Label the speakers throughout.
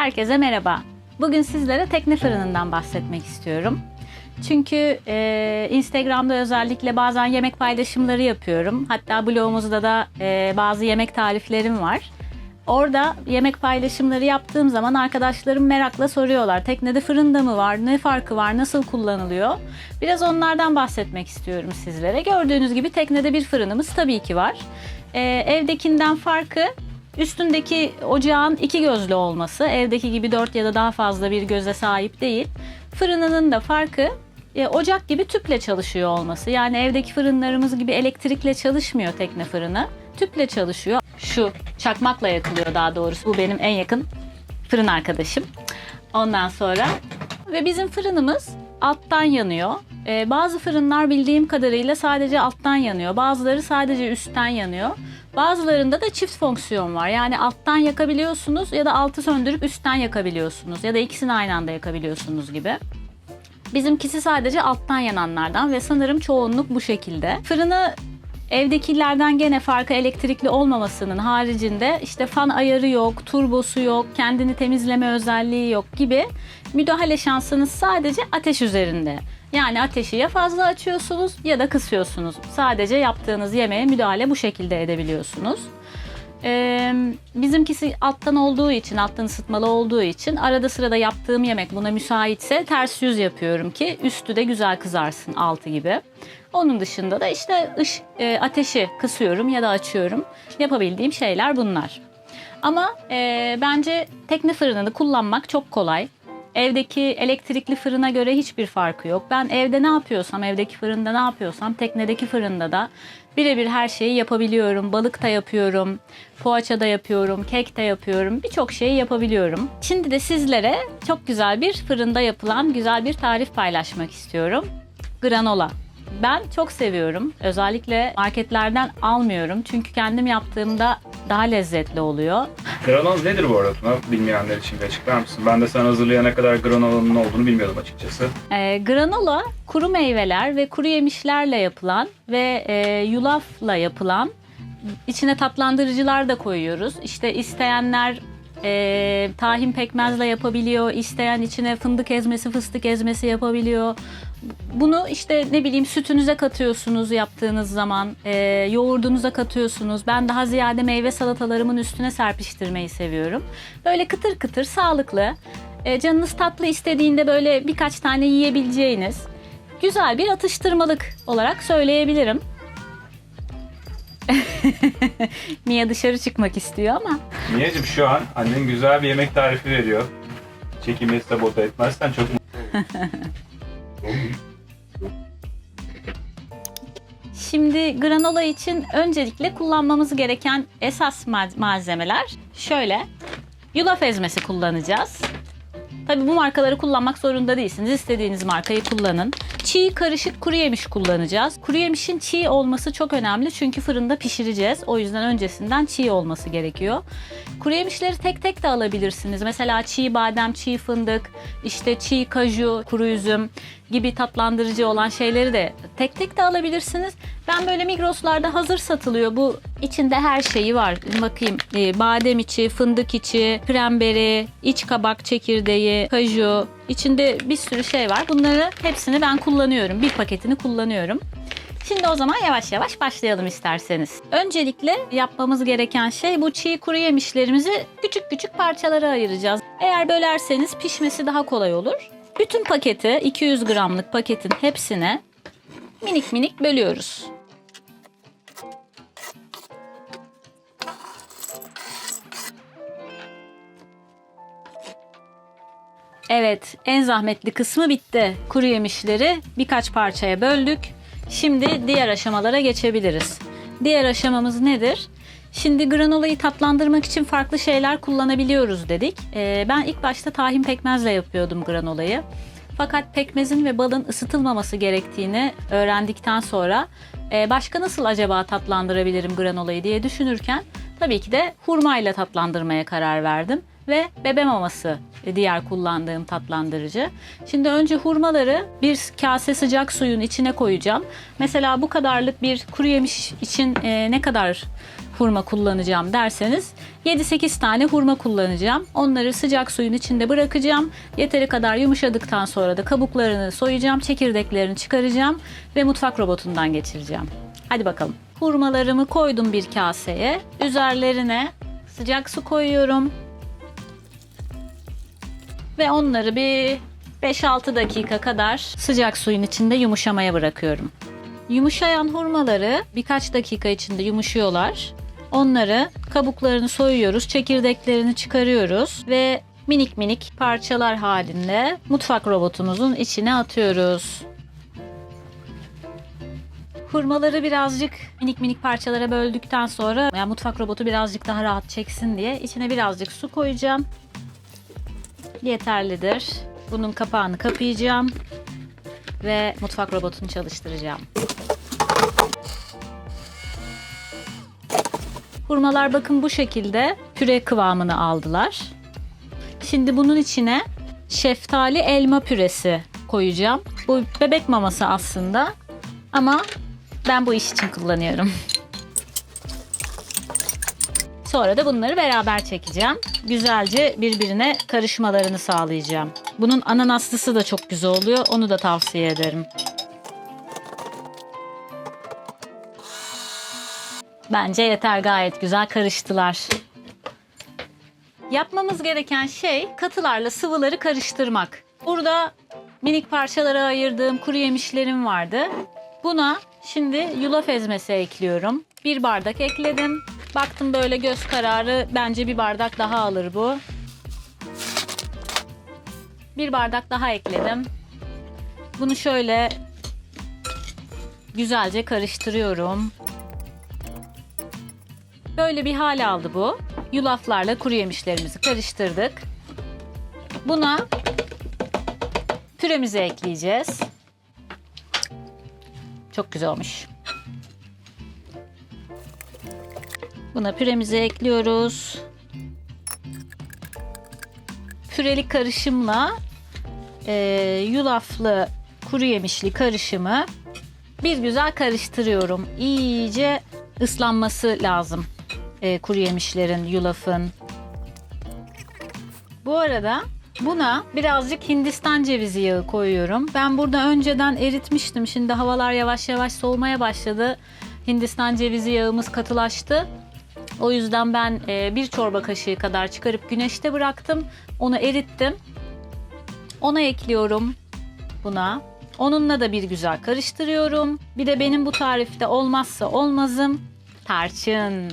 Speaker 1: Herkese merhaba. Bugün sizlere tekne fırınından bahsetmek istiyorum. Çünkü e, Instagram'da özellikle bazen yemek paylaşımları yapıyorum. Hatta blogumuzda da e, bazı yemek tariflerim var. Orada yemek paylaşımları yaptığım zaman arkadaşlarım merakla soruyorlar. Teknede fırında mı var? Ne farkı var? Nasıl kullanılıyor? Biraz onlardan bahsetmek istiyorum sizlere. Gördüğünüz gibi teknede bir fırınımız tabii ki var. E, evdekinden farkı üstündeki ocağın iki gözlü olması. Evdeki gibi dört ya da daha fazla bir göze sahip değil. Fırınının da farkı e, ocak gibi tüple çalışıyor olması. Yani evdeki fırınlarımız gibi elektrikle çalışmıyor tekne fırını. Tüple çalışıyor. Şu çakmakla yakılıyor daha doğrusu. Bu benim en yakın fırın arkadaşım. Ondan sonra ve bizim fırınımız alttan yanıyor. Ee, bazı fırınlar bildiğim kadarıyla sadece alttan yanıyor. Bazıları sadece üstten yanıyor. Bazılarında da çift fonksiyon var. Yani alttan yakabiliyorsunuz ya da altı söndürüp üstten yakabiliyorsunuz. Ya da ikisini aynı anda yakabiliyorsunuz gibi. Bizimkisi sadece alttan yananlardan ve sanırım çoğunluk bu şekilde. Fırını evdekilerden gene farkı elektrikli olmamasının haricinde işte fan ayarı yok, turbosu yok, kendini temizleme özelliği yok gibi müdahale şansınız sadece ateş üzerinde. Yani ateşi ya fazla açıyorsunuz ya da kısıyorsunuz. Sadece yaptığınız yemeğe müdahale bu şekilde edebiliyorsunuz. Ee, bizimkisi alttan olduğu için, alttan ısıtmalı olduğu için arada sırada yaptığım yemek buna müsaitse ters yüz yapıyorum ki üstü de güzel kızarsın altı gibi. Onun dışında da işte ış, e, ateşi kısıyorum ya da açıyorum. Yapabildiğim şeyler bunlar. Ama e, bence tekne fırınını kullanmak çok kolay. Evdeki elektrikli fırına göre hiçbir farkı yok. Ben evde ne yapıyorsam, evdeki fırında ne yapıyorsam teknedeki fırında da birebir her şeyi yapabiliyorum. Balık da yapıyorum, poğaça da yapıyorum, kek de yapıyorum. Birçok şeyi yapabiliyorum. Şimdi de sizlere çok güzel bir fırında yapılan güzel bir tarif paylaşmak istiyorum. Granola. Ben çok seviyorum. Özellikle marketlerden almıyorum. Çünkü kendim yaptığımda daha lezzetli oluyor.
Speaker 2: Granola nedir bu arada? Bilmeyenler için bir açıklar mısın? Ben de sen hazırlayana kadar granolanın olduğunu bilmiyordum açıkçası.
Speaker 1: E, granola kuru meyveler ve kuru yemişlerle yapılan ve e, yulafla yapılan içine tatlandırıcılar da koyuyoruz. İşte isteyenler e, tahin pekmezle yapabiliyor, isteyen içine fındık ezmesi, fıstık ezmesi yapabiliyor. Bunu işte ne bileyim sütünüze katıyorsunuz yaptığınız zaman, e, yoğurdunuza katıyorsunuz. Ben daha ziyade meyve salatalarımın üstüne serpiştirmeyi seviyorum. Böyle kıtır kıtır, sağlıklı, e, canınız tatlı istediğinde böyle birkaç tane yiyebileceğiniz güzel bir atıştırmalık olarak söyleyebilirim. Mia dışarı çıkmak istiyor ama
Speaker 2: Niyeciğim şu an annen güzel bir yemek tarifi veriyor. Çekimi sabote etmezsen çok
Speaker 1: Şimdi granola için öncelikle kullanmamız gereken esas ma- malzemeler şöyle. Yulaf ezmesi kullanacağız. Tabii bu markaları kullanmak zorunda değilsiniz. İstediğiniz markayı kullanın. Çiğ karışık kuru yemiş kullanacağız. Kuru yemişin çiğ olması çok önemli çünkü fırında pişireceğiz. O yüzden öncesinden çiğ olması gerekiyor. Kuru yemişleri tek tek de alabilirsiniz. Mesela çiğ badem, çiğ fındık, işte çiğ kaju, kuru üzüm gibi tatlandırıcı olan şeyleri de tek tek de alabilirsiniz. Ben böyle Migros'larda hazır satılıyor. Bu içinde her şeyi var. Bakayım e, badem içi, fındık içi, kremberi, iç kabak çekirdeği, kaju. İçinde bir sürü şey var. Bunları hepsini ben kullanıyorum. Bir paketini kullanıyorum. Şimdi o zaman yavaş yavaş başlayalım isterseniz. Öncelikle yapmamız gereken şey bu çiğ kuru yemişlerimizi küçük küçük parçalara ayıracağız. Eğer bölerseniz pişmesi daha kolay olur. Bütün paketi 200 gramlık paketin hepsine minik minik bölüyoruz. Evet, en zahmetli kısmı bitti. Kuru yemişleri birkaç parçaya böldük. Şimdi diğer aşamalara geçebiliriz. Diğer aşamamız nedir? Şimdi granolayı tatlandırmak için farklı şeyler kullanabiliyoruz dedik. Ee, ben ilk başta tahin pekmezle yapıyordum granolayı. Fakat pekmezin ve balın ısıtılmaması gerektiğini öğrendikten sonra e, başka nasıl acaba tatlandırabilirim granolayı diye düşünürken tabii ki de hurmayla tatlandırmaya karar verdim ve bebe maması e, diğer kullandığım tatlandırıcı. Şimdi önce hurmaları bir kase sıcak suyun içine koyacağım. Mesela bu kadarlık bir kuru yemiş için e, ne kadar hurma kullanacağım derseniz 7-8 tane hurma kullanacağım. Onları sıcak suyun içinde bırakacağım. Yeteri kadar yumuşadıktan sonra da kabuklarını soyacağım, çekirdeklerini çıkaracağım ve mutfak robotundan geçireceğim. Hadi bakalım. Hurmalarımı koydum bir kaseye. Üzerlerine sıcak su koyuyorum. Ve onları bir 5-6 dakika kadar sıcak suyun içinde yumuşamaya bırakıyorum. Yumuşayan hurmaları birkaç dakika içinde yumuşuyorlar. Onları kabuklarını soyuyoruz, çekirdeklerini çıkarıyoruz ve minik minik parçalar halinde mutfak robotumuzun içine atıyoruz. Hurmaları birazcık minik minik parçalara böldükten sonra yani mutfak robotu birazcık daha rahat çeksin diye içine birazcık su koyacağım. Yeterlidir. Bunun kapağını kapayacağım ve mutfak robotunu çalıştıracağım. Hurmalar bakın bu şekilde püre kıvamını aldılar. Şimdi bunun içine şeftali elma püresi koyacağım. Bu bebek maması aslında ama ben bu iş için kullanıyorum. Sonra da bunları beraber çekeceğim. Güzelce birbirine karışmalarını sağlayacağım. Bunun ananaslısı da çok güzel oluyor. Onu da tavsiye ederim. Bence yeter gayet güzel karıştılar. Yapmamız gereken şey katılarla sıvıları karıştırmak. Burada minik parçalara ayırdığım kuru yemişlerim vardı. Buna şimdi yulaf ezmesi ekliyorum. Bir bardak ekledim. Baktım böyle göz kararı bence bir bardak daha alır bu. Bir bardak daha ekledim. Bunu şöyle güzelce karıştırıyorum. Böyle bir hal aldı bu. Yulaflarla kuru yemişlerimizi karıştırdık. Buna püremizi ekleyeceğiz. Çok güzel olmuş. Buna püremizi ekliyoruz. Püreli karışımla e, yulaflı kuru yemişli karışımı bir güzel karıştırıyorum. İyice ıslanması lazım e, kuru yemişlerin, yulafın. Bu arada buna birazcık Hindistan cevizi yağı koyuyorum. Ben burada önceden eritmiştim. Şimdi havalar yavaş yavaş soğumaya başladı. Hindistan cevizi yağımız katılaştı. O yüzden ben e, bir çorba kaşığı kadar çıkarıp güneşte bıraktım. Onu erittim. Ona ekliyorum buna. Onunla da bir güzel karıştırıyorum. Bir de benim bu tarifte olmazsa olmazım tarçın.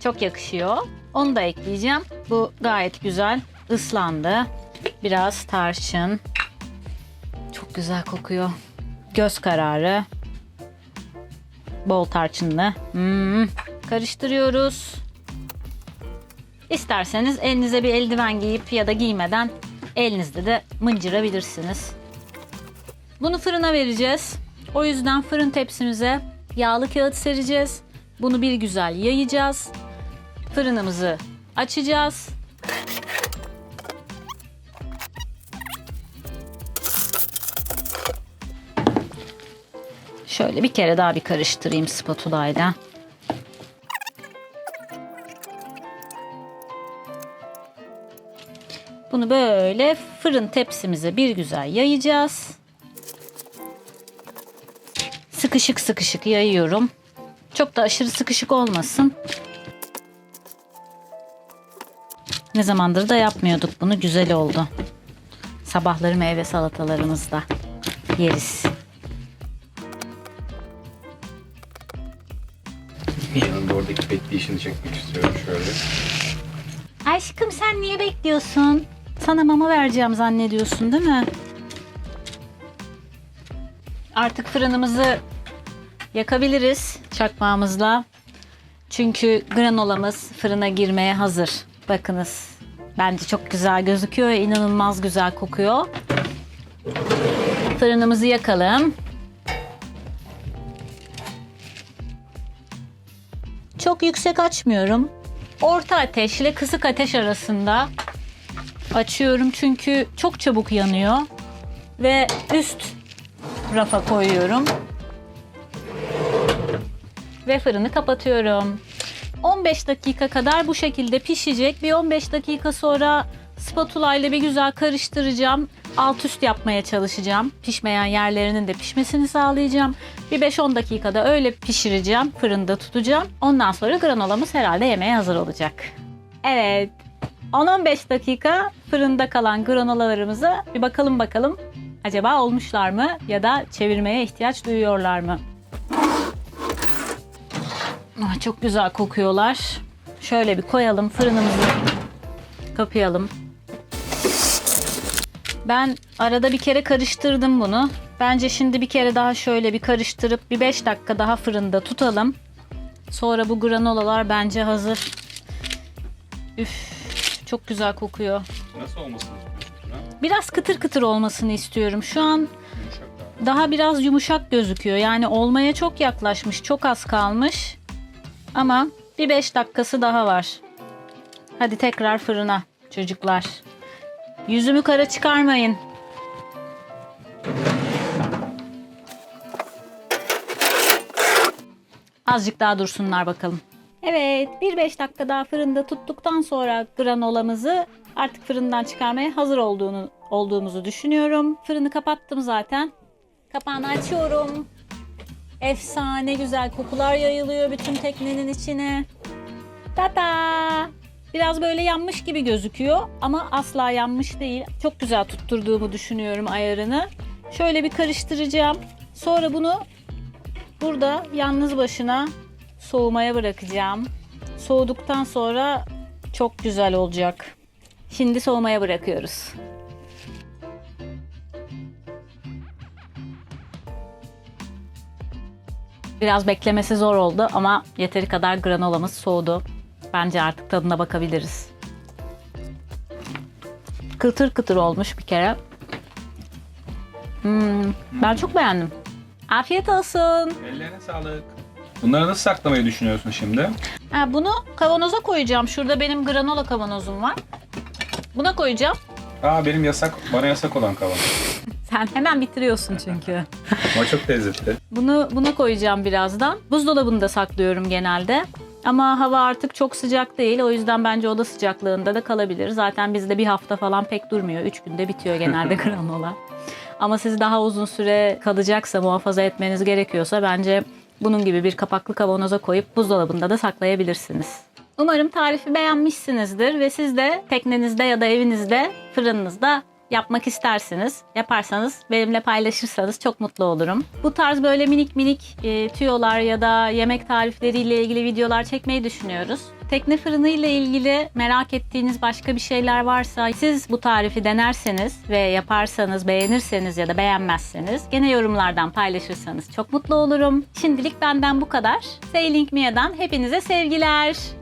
Speaker 1: Çok yakışıyor. Onu da ekleyeceğim. Bu gayet güzel ıslandı. Biraz tarçın. Çok güzel kokuyor. Göz kararı. Bol tarçınlı. Hmm. Karıştırıyoruz. İsterseniz elinize bir eldiven giyip ya da giymeden elinizde de mıncırabilirsiniz. Bunu fırına vereceğiz. O yüzden fırın tepsimize yağlı kağıt sereceğiz. Bunu bir güzel yayacağız. Fırınımızı açacağız. Şöyle bir kere daha bir karıştırayım spatula ile. Bunu böyle fırın tepsimize bir güzel yayacağız. Sıkışık sıkışık yayıyorum. Çok da aşırı sıkışık olmasın. Ne zamandır da yapmıyorduk bunu. Güzel oldu. Sabahları meyve salatalarımızda yeriz.
Speaker 2: Yanında oradaki bekleyişini çekmek istiyorum şöyle.
Speaker 1: Aşkım sen niye bekliyorsun? Sana mama vereceğim zannediyorsun değil mi? Artık fırınımızı yakabiliriz çakmağımızla. Çünkü granolamız fırına girmeye hazır. Bakınız. Bence çok güzel gözüküyor. inanılmaz güzel kokuyor. Fırınımızı yakalım. Çok yüksek açmıyorum. Orta ateşle kısık ateş arasında açıyorum çünkü çok çabuk yanıyor. Ve üst rafa koyuyorum. Ve fırını kapatıyorum. 15 dakika kadar bu şekilde pişecek. Bir 15 dakika sonra spatula ile bir güzel karıştıracağım. Alt üst yapmaya çalışacağım. Pişmeyen yerlerinin de pişmesini sağlayacağım. Bir 5-10 dakikada öyle pişireceğim. Fırında tutacağım. Ondan sonra granolamız herhalde yemeğe hazır olacak. Evet. 10-15 dakika fırında kalan granolalarımıza bir bakalım bakalım. Acaba olmuşlar mı ya da çevirmeye ihtiyaç duyuyorlar mı? Ah, çok güzel kokuyorlar. Şöyle bir koyalım fırınımızı kapayalım. Ben arada bir kere karıştırdım bunu. Bence şimdi bir kere daha şöyle bir karıştırıp bir 5 dakika daha fırında tutalım. Sonra bu granolalar bence hazır. Üf, çok güzel kokuyor.
Speaker 2: Nasıl olmasını istiyorsun?
Speaker 1: Biraz kıtır kıtır olmasını istiyorum. Şu an daha biraz yumuşak gözüküyor. Yani olmaya çok yaklaşmış, çok az kalmış. Ama bir 5 dakikası daha var. Hadi tekrar fırına çocuklar. Yüzümü kara çıkarmayın. Azıcık daha dursunlar bakalım. Evet, bir 5 dakika daha fırında tuttuktan sonra granolamızı artık fırından çıkarmaya hazır olduğunu olduğumuzu düşünüyorum. Fırını kapattım zaten. Kapağını açıyorum. Efsane güzel kokular yayılıyor bütün teknenin içine. Tata! Biraz böyle yanmış gibi gözüküyor ama asla yanmış değil. Çok güzel tutturduğumu düşünüyorum ayarını. Şöyle bir karıştıracağım. Sonra bunu burada yalnız başına soğumaya bırakacağım. Soğuduktan sonra çok güzel olacak. Şimdi soğumaya bırakıyoruz. Biraz beklemesi zor oldu ama yeteri kadar granolamız soğudu. Bence artık tadına bakabiliriz. Kıtır kıtır olmuş bir kere. Hmm, ben çok beğendim. Afiyet olsun.
Speaker 2: Ellerine sağlık. Bunları nasıl saklamayı düşünüyorsun şimdi?
Speaker 1: Ha, bunu kavanoza koyacağım. Şurada benim granola kavanozum var. Buna koyacağım.
Speaker 2: Aa benim yasak, bana yasak olan kavanoz.
Speaker 1: Sen hemen bitiriyorsun çünkü.
Speaker 2: Ama çok lezzetli.
Speaker 1: Bunu buna koyacağım birazdan. Buzdolabında saklıyorum genelde. Ama hava artık çok sıcak değil. O yüzden bence oda sıcaklığında da kalabilir. Zaten bizde bir hafta falan pek durmuyor. Üç günde bitiyor genelde granola. Ama siz daha uzun süre kalacaksa, muhafaza etmeniz gerekiyorsa bence bunun gibi bir kapaklı kavanoza koyup buzdolabında da saklayabilirsiniz. Umarım tarifi beğenmişsinizdir ve siz de teknenizde ya da evinizde, fırınınızda yapmak istersiniz. Yaparsanız benimle paylaşırsanız çok mutlu olurum. Bu tarz böyle minik minik e, tüyolar ya da yemek tarifleriyle ilgili videolar çekmeyi düşünüyoruz. Tekne fırını ile ilgili merak ettiğiniz başka bir şeyler varsa siz bu tarifi denerseniz ve yaparsanız, beğenirseniz ya da beğenmezseniz gene yorumlardan paylaşırsanız çok mutlu olurum. Şimdilik benden bu kadar. Sailing Mia'dan hepinize sevgiler.